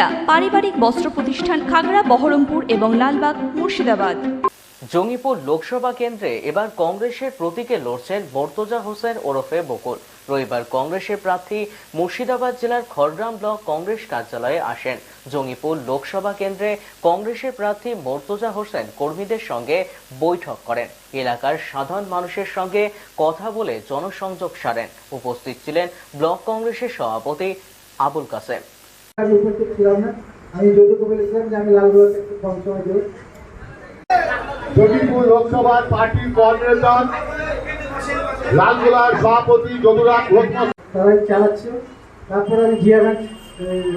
সুনিতা পারিবারিক বস্ত্র প্রতিষ্ঠান খাগড়া, বহরমপুর এবং লালবাগ, মুর্শিদাবাদ। জঙ্গিপুর লোকসভা কেন্দ্রে এবার কংগ্রেসের প্রতীকে লড়ছেন মর্তজা হোসেন ওরফে বকুল। রবিবার কংগ্রেসের প্রার্থী মুর্শিদাবাদ জেলার খড়গ্রাম ব্লক কংগ্রেস কার্যালয়ে আসেন। জঙ্গিপুর লোকসভা কেন্দ্রে কংগ্রেসের প্রার্থী মর্তজা হোসেন কর্মীদের সঙ্গে বৈঠক করেন। এলাকার সাধারণ মানুষের সঙ্গে কথা বলে জনসংযোগ সারেন। উপস্থিত ছিলেন ব্লক কংগ্রেসের সভাপতি আবুল কাসেম। আমি উপস্থিত ছিলাম না। আমি যৌতুক বলেছিলাম যে আমি লালগোলাতে একটু কম সময় দেবো। জমিপুর লোকসভার পার্টির কোঅর্ডিনেটর লালগোলার সভাপতি যদুরাম ঘোষ তারাই চালাচ্ছে। তারপরে আমি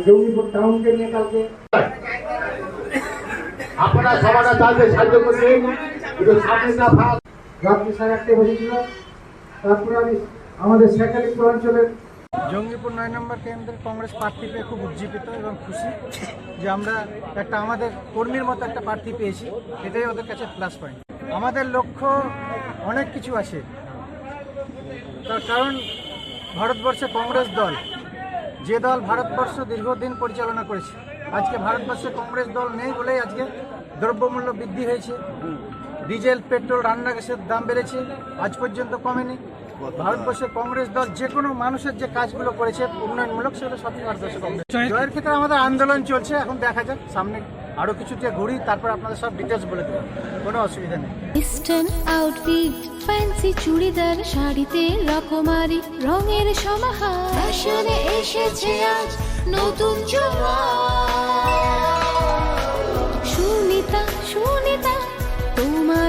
জঙ্গিপুর টাউনকে নিয়ে কালকে আপনারা চালতে সাহায্য করবেন একটু সামনে না রাত্রি সাড়ে আটটায় বসেছিল। তারপরে আমি আমাদের শেখালিপুর অঞ্চলের জঙ্গিপুর নয় নম্বর কেন্দ্রের কংগ্রেস প্রার্থী পেয়ে খুব উজ্জীবিত এবং খুশি যে আমরা একটা আমাদের কর্মীর মতো একটা প্রার্থী পেয়েছি। এটাই ওদের কাছে প্লাস পয়েন্ট আমাদের লক্ষ্য অনেক কিছু আছে। তার কারণ ভারতবর্ষে কংগ্রেস দল, যে দল ভারতবর্ষ দীর্ঘদিন পরিচালনা করেছে। আজকে ভারতবর্ষে কংগ্রেস দল নেই বলেই আজকে দ্রব্যমূল্য বৃদ্ধি হয়েছে। ডিজেল পেট্রোল রান্না গ্যাসের দাম বেড়েছে আজ পর্যন্ত কমেনি। ভারতবর্ষের কংগ্রেস দল যে কোনো মানুষের যে কাজগুলো করেছে উন্নয়নমূলক সেগুলো সব ভারতবর্ষে কংগ্রেস। জয়ের ক্ষেত্রে আমাদের আন্দোলন চলছে এখন দেখা যাক সামনে আরও কিছু যে ঘুরি তারপর আপনাদের সব ডিটেলস বলে দেবো। কোনো অসুবিধা নেই। ইস্টার্ন আউটফিট ফ্যান্সি চুড়িদার শাড়িতে রকমারি রঙের সমাহার। ফ্যাশনে এসেছে আজ নতুন সুনিতা